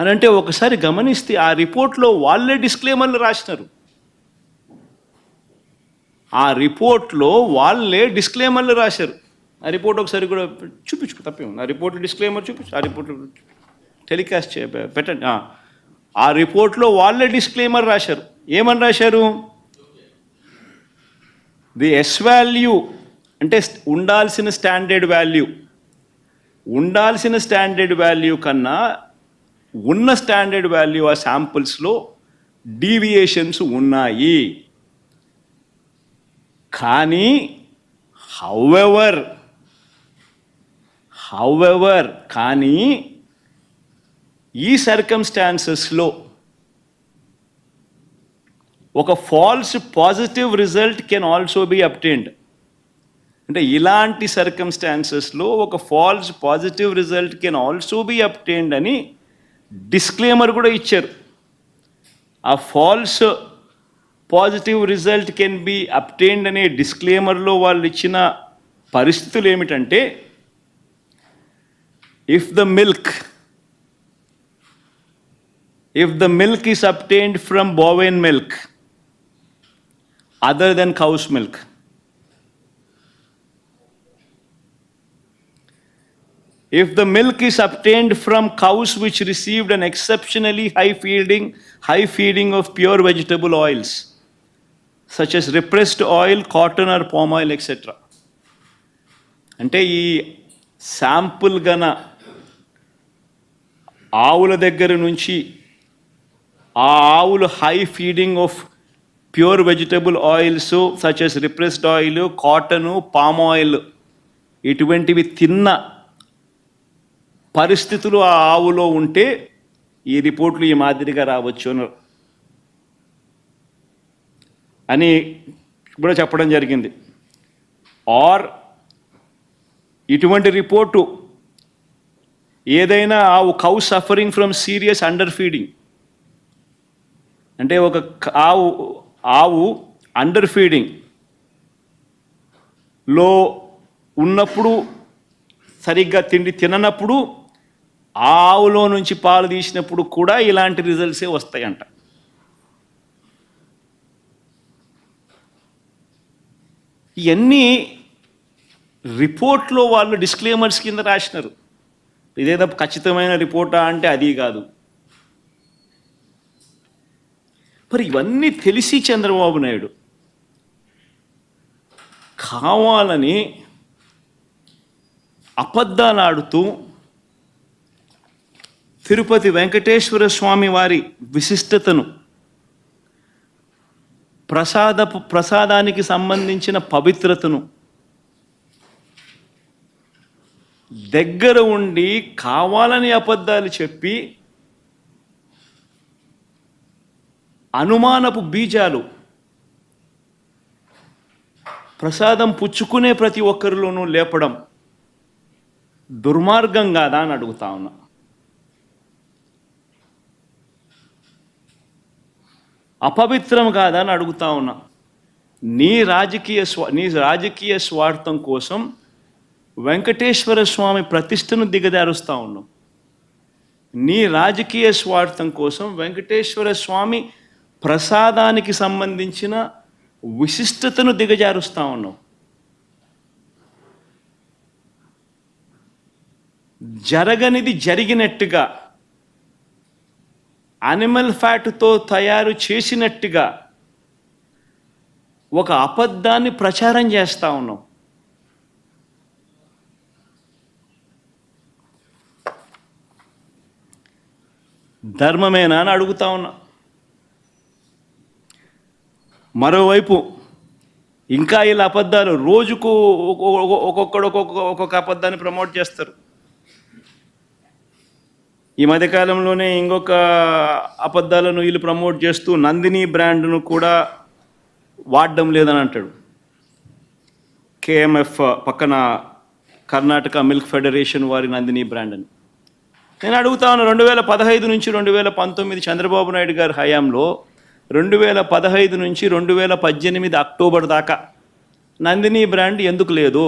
అని అంటే ఒకసారి గమనిస్తే ఆ రిపోర్ట్లో వాళ్ళే డిస్క్లేమర్లు రాసినారు. ఆ రిపోర్ట్లో వాళ్ళే డిస్క్లేమర్లు రాశారు. ఆ రిపోర్ట్ ఒకసారి కూడా చూపించు తప్పే ఆ రిపోర్ట్ డిస్క్లేమర్ చూపించు ఆ రిపోర్ట్ టెలికాస్ట్ చే పెట్టండి. ఆ. రిపోర్ట్లో వాళ్ళే డిస్క్లేమర్ రాశారు. ఏమని రాశారు? ది ఎస్ వాల్యూ అంటే ఉండాల్సిన స్టాండర్డ్ వాల్యూ. ఉండాల్సిన స్టాండర్డ్ వాల్యూ కన్నా ఉన్న స్టాండర్డ్ వాల్యూ ఆ శాంపుల్స్లో డీవియేషన్స్ ఉన్నాయి. కానీ హౌఎవర్ హౌఎవర్ కానీ ఈ సర్కమ్స్టాన్సెస్లో ఒక false positive result can also be obtained అంటే ఇలాంటి సర్కమ్స్టాన్సెస్లో ఒక false positive result can also be obtained అని డిస్క్లేమర్ కూడా ఇచ్చారు. ఆ false positive result can be obtained అనే డిస్క్లేమర్లో వాళ్ళు ఇచ్చిన పరిస్థితులు ఏమిటంటే if the milk if the milk is obtained from bovine milk other than cow's milk if the milk is obtained from cows which received an exceptionally high feeding high feeding of pure vegetable oils such as repressed oil cotton or palm oil etc అంటే ఈ sample గన ఆవుల దగ్గర నుంచి ఆ ఆవులు high feeding of pure vegetable oils such as rapeseed oil cotton palm oil ఇటువంటివి తిన్న పరిస్థితులు ఆ ఆవులో ఉంటే ఈ రిపోర్ట్లు ఈ మాదిరిగా రావచ్చు అని అని కూడా చెప్పడం జరిగింది. ఆర్ ఇటువంటి రిపోర్టు ఏదైనా ఆవు cow suffering from serious underfeeding అంటే ఒక ఆవు ఆవు అండర్ ఫీడింగ్లో ఉన్నప్పుడు సరిగ్గా తిండి తిననప్పుడు ఆవులో నుంచి పాలు తీసినప్పుడు కూడా ఇలాంటి రిజల్ట్సే వస్తాయంట. ఇవన్నీ రిపోర్ట్లో వాళ్ళు డిస్క్లేమర్స్ కింద రాసినారు. ఇదేదో ఖచ్చితమైన రిపోర్టా అంటే అది కాదు. మరి ఇవన్నీ తెలిసి చంద్రబాబు నాయుడు కావాలని అబద్ధాలు ఆడుతూ తిరుపతి వెంకటేశ్వర స్వామి వారి విశిష్టతను ప్రసాద ప్రసాదానికి సంబంధించిన పవిత్రతను దగ్గర ఉండి కావాలని అబద్ధాలు చెప్పి అనుమానపు బీజాలు ప్రసాదం పుచ్చుకునే ప్రతి ఒక్కరిలోనూ లేపడం దుర్మార్గం కాదా అని అడుగుతా ఉన్నా. అపవిత్రం కాదా అని అడుగుతా ఉన్నా. నీ రాజకీయ స్వా నీ రాజకీయ స్వార్థం కోసం వెంకటేశ్వర స్వామి ప్రతిష్టను దిగదారుస్తూ ఉన్నాం. నీ రాజకీయ స్వార్థం కోసం వెంకటేశ్వర స్వామి ప్రసాదానికి సంబంధించిన విశిష్టతను దిగజారుస్తూ ఉన్నాం. జరగనిది జరిగినట్టుగా అనిమల్ ఫ్యాట్తో తయారు చేసినట్టుగా ఒక అబద్ధాన్ని ప్రచారం చేస్తూ ఉన్నాం. ధర్మమేనా అని అడుగుతా ఉన్నా. మరోవైపు ఇంకా ఇలా అబద్ధాలు రోజుకు ఒక్కొక్కడు ఒక్కొక్క ఒక్కొక్క అబద్ధాన్ని ప్రమోట్ చేస్తారు. ఈ మధ్యకాలంలోనే ఇంకొక అబద్ధాలను వీళ్ళు ప్రమోట్ చేస్తూ నందిని బ్రాండ్ను కూడా వాడడం లేదని అంటాడు. కేఎంఎఫ్ పక్కన కర్ణాటక మిల్క్ ఫెడరేషన్ వారి నందిని బ్రాండ్ అని నేను అడుగుతాను రెండు వేల పదహైదు నుంచి రెండు వేల పంతొమ్మిది చంద్రబాబు నాయుడు గారి హయాంలో రెండు వేల పదహైదు నుంచి రెండు వేల పద్దెనిమిది అక్టోబర్ దాకా నందిని బ్రాండ్ ఎందుకు లేదు?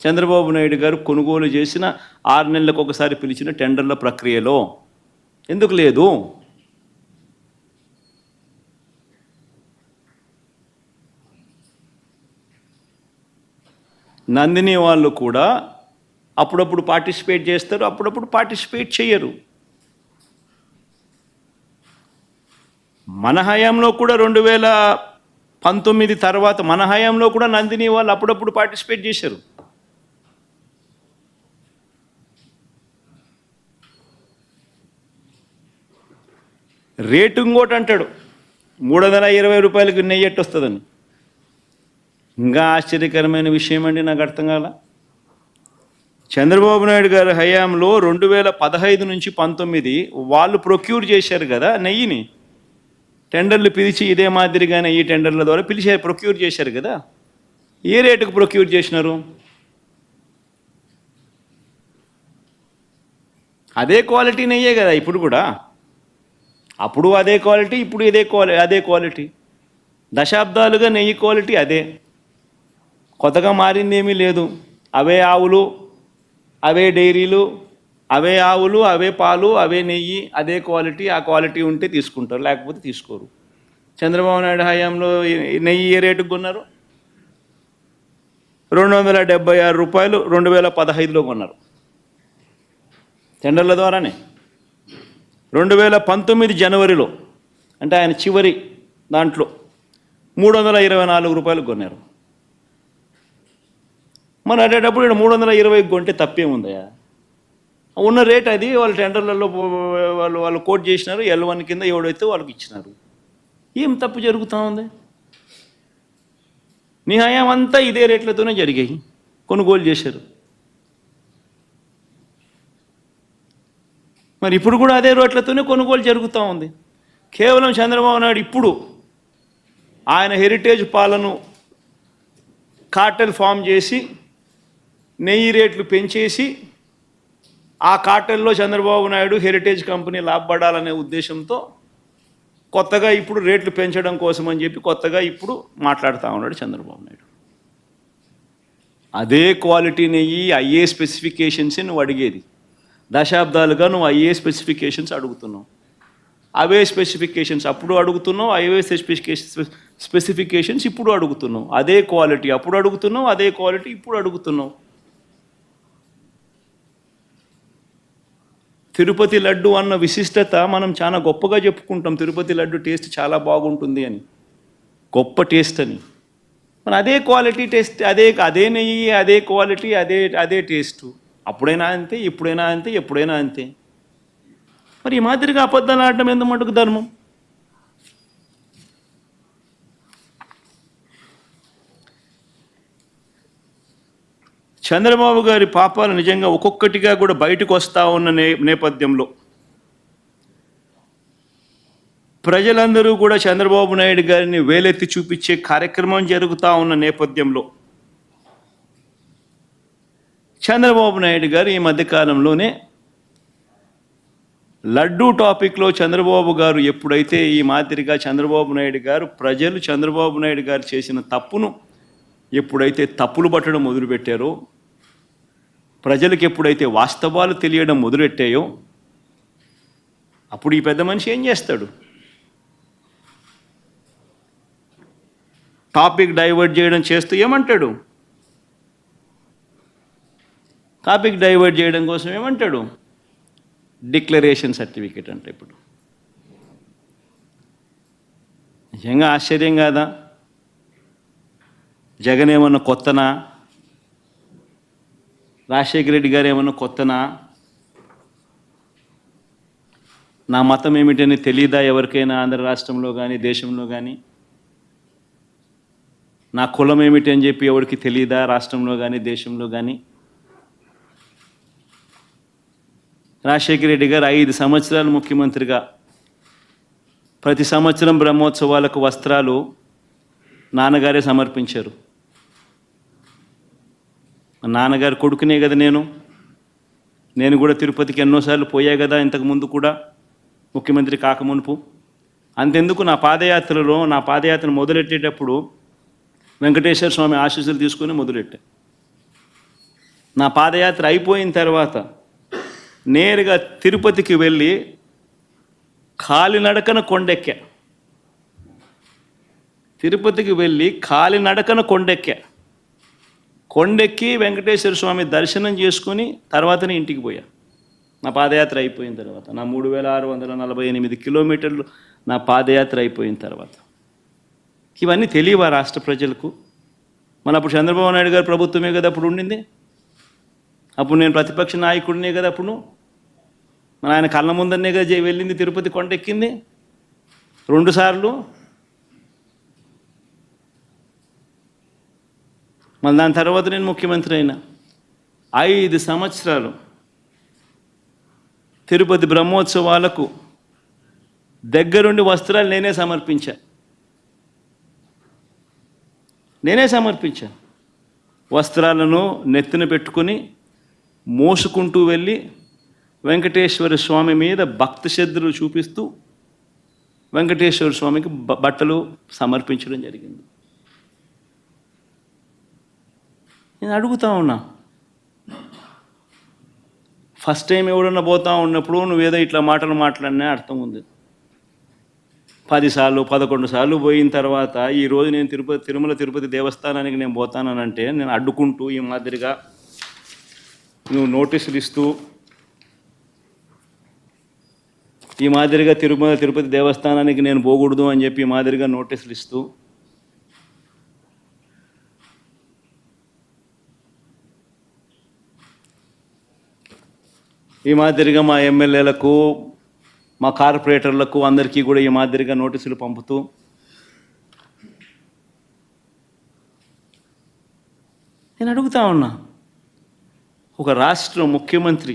చంద్రబాబు నాయుడు గారు కొనుగోలు చేసిన ఆరు నెలలకు ఒకసారి పిలిచిన టెండర్ల ప్రక్రియలో. ఎందుకు లేదు? నందిని వాళ్ళు కూడా అప్పుడప్పుడు పార్టిసిపేట్ చేస్తారు అప్పుడప్పుడు పార్టిసిపేట్ చేయరు. మన హయాంలో కూడా రెండు వేల పంతొమ్మిది తర్వాత మన హయాంలో కూడా నందిని వాళ్ళు అప్పుడప్పుడు పార్టిసిపేట్ చేశారు. రేటు ఇంకోటి అంటాడు. మూడు వందల ఇరవై రూపాయలకు నెయ్యి ఎట్టు వస్తుందని ఇంకా ఆశ్చర్యకరమైన విషయం అండి నాకు అర్థం కాల. చంద్రబాబు నాయుడు గారి హయాంలో రెండు వేల పదహైదు నుంచి పంతొమ్మిది వాళ్ళు ప్రొక్యూర్ చేశారు కదా నెయ్యిని. టెండర్లు పిలిచి ఇదే మాదిరిగానే ఈ టెండర్ల ద్వారా పిలిచారు ప్రొక్యూర్ చేశారు కదా. ఏ రేటుకు ప్రొక్యూర్ చేసినారు? అదే క్వాలిటీ నెయ్యే కదా ఇప్పుడు కూడా. అప్పుడు అదే క్వాలిటీ ఇప్పుడు ఇదే క్వాలిటీ అదే క్వాలిటీ. దశాబ్దాలుగా నెయ్యి క్వాలిటీ అదే. కొత్తగా మారింది ఏమీ లేదు. అవే ఆవులు అవే డైరీలు అవే ఆవులు అవే పాలు అవే నెయ్యి అదే క్వాలిటీ ఆ క్వాలిటీ ఉంటే తీసుకుంటారు లేకపోతే తీసుకోరు. చంద్రబాబు నాయుడు హయాంలో నెయ్యి ఏ రేటుకు కొన్నారు? రెండు వందల డెబ్బై ఆరు రూపాయలు రెండు వేల పదహైదులో కొన్నారు. టెండర్ల ద్వారానే. రెండు వేల పంతొమ్మిది జనవరిలో అంటే ఆయన చివరి దాంట్లో మూడు వందల ఇరవై నాలుగు రూపాయలు కొన్నారు. మరి అటేటప్పుడు ఇక్కడ మూడు వందల ఇరవై కొంటే తప్పేముందయ్యా? ఉన్న రేట్ అది వాళ్ళు టెండర్లలో వాళ్ళు వాళ్ళు కోట్ చేసినారు ఎల్ వన్ కింద ఎవడైతే వాళ్ళకి ఇచ్చినారు. ఏం తప్పు జరుగుతూ ఉంది? నీ హయాం అంతా ఇదే రేట్లతోనే జరిగాయి. కొనుగోలు చేశారు. మరి ఇప్పుడు కూడా అదే రోడ్లతోనే కొనుగోలు జరుగుతూ ఉంది. కేవలం చంద్రబాబు నాయుడు ఇప్పుడు ఆయన హెరిటేజ్ పాలను కార్టెల్ ఫామ్ చేసి నెయ్యి రేట్లు పెంచేసి ఆ కార్టెల్లో చంద్రబాబు నాయుడు హెరిటేజ్ కంపెనీ లాభపడాలనే ఉద్దేశంతో కొత్తగా ఇప్పుడు రేట్లు పెంచడం కోసం అని చెప్పి కొత్తగా ఇప్పుడు మాట్లాడుతూ ఉన్నాడు చంద్రబాబు నాయుడు. అదే క్వాలిటీ నెయ్యి అయ్యే స్పెసిఫికేషన్సే నువ్వు అడిగేది. దశాబ్దాలుగా నువ్వు అయ్యే స్పెసిఫికేషన్స్ అడుగుతున్నావు. అవే స్పెసిఫికేషన్స్ అప్పుడు అడుగుతున్నావు అవే స్పెసిఫికేషన్ స్పెసిఫికేషన్స్ ఇప్పుడు అడుగుతున్నావు. అదే క్వాలిటీ అప్పుడు అడుగుతున్నావు అదే క్వాలిటీ ఇప్పుడు అడుగుతున్నావు. తిరుపతి లడ్డు అన్న విశిష్టత మనం చాలా గొప్పగా చెప్పుకుంటాం. తిరుపతి లడ్డు టేస్ట్ చాలా బాగుంటుంది అని. గొప్ప టేస్ట్ అని. మన అదే క్వాలిటీ టేస్ట్ అదే అదే నెయ్యి అదే క్వాలిటీ అదే అదే టేస్ట్. అప్పుడైనా అంతే ఇప్పుడైనా అంతే ఎప్పుడైనా అంతే. మరి ఈ మాదిరిగా అబద్ధాలు ఆడటం ఎందు మటుకు ధర్మం? చంద్రబాబు గారి పాపాలు నిజంగా ఒక్కొక్కటిగా కూడా బయటకు వస్తూ ఉన్న నే నేపథ్యంలో ప్రజలందరూ కూడా చంద్రబాబు నాయుడు గారిని వేలెత్తి చూపించే కార్యక్రమం జరుగుతూ ఉన్న నేపథ్యంలో చంద్రబాబు నాయుడు గారు ఈ మధ్యకాలంలోనే లడ్డూ టాపిక్లో చంద్రబాబు గారు ఎప్పుడైతే ఈ మాదిరిగా చంద్రబాబు నాయుడు గారు ప్రజలు చంద్రబాబు నాయుడు గారు చేసిన తప్పును ఎప్పుడైతే తప్పులు పట్టడం మొదలుపెట్టారో ప్రజలకు ఎప్పుడైతే వాస్తవాలు తెలియడం మొదలెట్టాయో అప్పుడు ఈ పెద్ద మనిషి ఏం చేస్తాడు? టాపిక్ డైవర్ట్ చేయడం చేస్తూ ఏమంటాడు? టాపిక్ డైవర్ట్ చేయడం కోసం ఏమంటాడు? డిక్లరేషన్ సర్టిఫికేట్ అంటే ఇప్పుడు. నిజంగా ఆశ్చర్యం కాదా? జగన్ ఏమన్నా కొత్తనా? రాజశేఖర రెడ్డి గారు ఏమన్నా కొత్తనా? నా మతం ఏమిటని తెలియదా ఎవరికైనా ఆంధ్ర రాష్ట్రంలో కానీ దేశంలో కానీ నా కులం ఏమిటి అని చెప్పి ఎవరికి తెలియదా రాష్ట్రంలో కానీ దేశంలో కానీ రాజశేఖర రెడ్డి గారు ఐదు సంవత్సరాలు ముఖ్యమంత్రిగా. ప్రతి సంవత్సరం బ్రహ్మోత్సవాలకు వస్త్రాలు నాన్నగారే సమర్పించారు. మా నాన్నగారు కొడుకునే కదా నేను. నేను కూడా తిరుపతికి ఎన్నోసార్లు పోయా కదా ఇంతకు ముందు కూడా ముఖ్యమంత్రి కాకమునుపు అంతెందుకు నా పాదయాత్రలో నా పాదయాత్ర మొదలెట్టేటప్పుడు వెంకటేశ్వర స్వామి ఆశీస్సులు తీసుకొని మొదలెట్టా. నా పాదయాత్ర అయిపోయిన తర్వాత నేరుగా తిరుపతికి వెళ్ళి కాలినడకన కొండెక్కా. తిరుపతికి వెళ్ళి కాలినడకన కొండెక్కా. కొండెక్కి వెంకటేశ్వర స్వామి దర్శనం చేసుకుని తర్వాతనే ఇంటికి పోయా. నా పాదయాత్ర అయిపోయిన తర్వాత నా మూడు వేల ఆరు వందల నలభై ఎనిమిది కిలోమీటర్లు నా పాదయాత్ర అయిపోయిన తర్వాత. ఇవన్నీ తెలియవా రాష్ట్ర ప్రజలకు? మన అప్పుడు చంద్రబాబు నాయుడు గారు ప్రభుత్వమే కదా అప్పుడు ఉండింది? అప్పుడు నేను ప్రతిపక్ష నాయకుడినే కదా అప్పుడు మన ఆయన కళ్ళ ముందరనే కదా జై- వెళ్ళింది తిరుపతి కొండెక్కింది రెండుసార్లు మళ్ళీ దాని తర్వాత నేను ముఖ్యమంత్రి అయినా. ఐదు సంవత్సరాలు తిరుపతి బ్రహ్మోత్సవాలకు దగ్గరుండి వస్త్రాలు నేనే సమర్పించా. నేనే సమర్పించాను వస్త్రాలను నెత్తిన పెట్టుకుని మోసుకుంటూ వెళ్ళి వెంకటేశ్వర స్వామి మీద భక్తి శ్రద్ధలు చూపిస్తూ వెంకటేశ్వర స్వామికి బట్టలు సమర్పించడం జరిగింది. నేను అడుగుతా ఉన్నా ఫస్ట్ టైం ఎవడన్నా పోతా ఉన్నప్పుడు నువ్వేదో ఇట్లా మాటలు మాట్లాడినా అర్థం ఉంది. పదిసార్లు పదకొండు సార్లు పోయిన తర్వాత ఈరోజు నేను తిరుపతి తిరుమల తిరుపతి దేవస్థానానికి నేను పోతానంటే నేను అడ్డుకుంటూ ఈ మాదిరిగా నువ్వు నోటీసులు ఇస్తూ ఈ మాదిరిగా తిరుమల తిరుపతి దేవస్థానానికి నేను పోకూడదు అని చెప్పి ఈ మాదిరిగా నోటీసులు ఇస్తూ ఈ మాదిరిగా మా ఎమ్మెల్యేలకు మా కార్పొరేటర్లకు అందరికీ కూడా ఈ మాదిరిగా నోటీసులు పంపుతూ నేను అడుగుతా ఉన్నా ఒక రాష్ట్ర ముఖ్యమంత్రి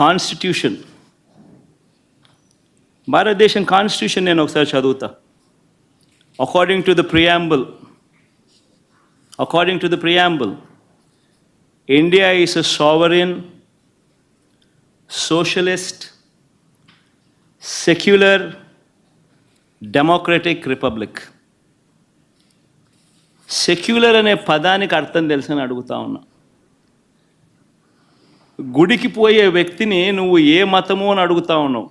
కాన్స్టిట్యూషన్ భారతదేశం కాన్స్టిట్యూషన్ నేను ఒకసారి చదువుతా according to the preamble according to the preamble, India is a sovereign, socialist, secular, democratic republic. Secular అనే పదానికి అర్థం తెలుసని అడుగుతా ఉన్నా గుడికి పోయే వ్యక్తిని నువ్వు ఏ మతము అని అడుగుతా ఉన్నావు?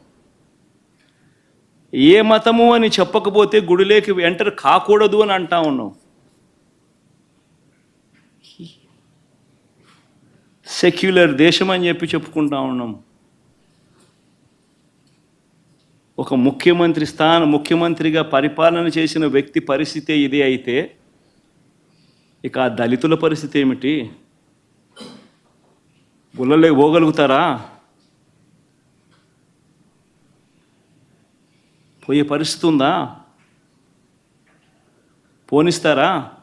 ఏ మతము అని చెప్పకపోతే గుడిలోకి ఎంటర్ కాకూడదు అని అంటా ఉన్నావు? సెక్యులర్ దేశం అని చెప్పి చెప్పుకుంటా ఉన్నాం. ఒక ముఖ్యమంత్రి స్థానం ముఖ్యమంత్రిగా పరిపాలన చేసిన వ్యక్తి పరిస్థితి ఇదే అయితే ఇక ఆ దళితుల పరిస్థితి ఏమిటి? గుళ్ళలోకి పోగలుగుతారా? పోయే పరిస్థితి ఉందా? పోనిస్తారా?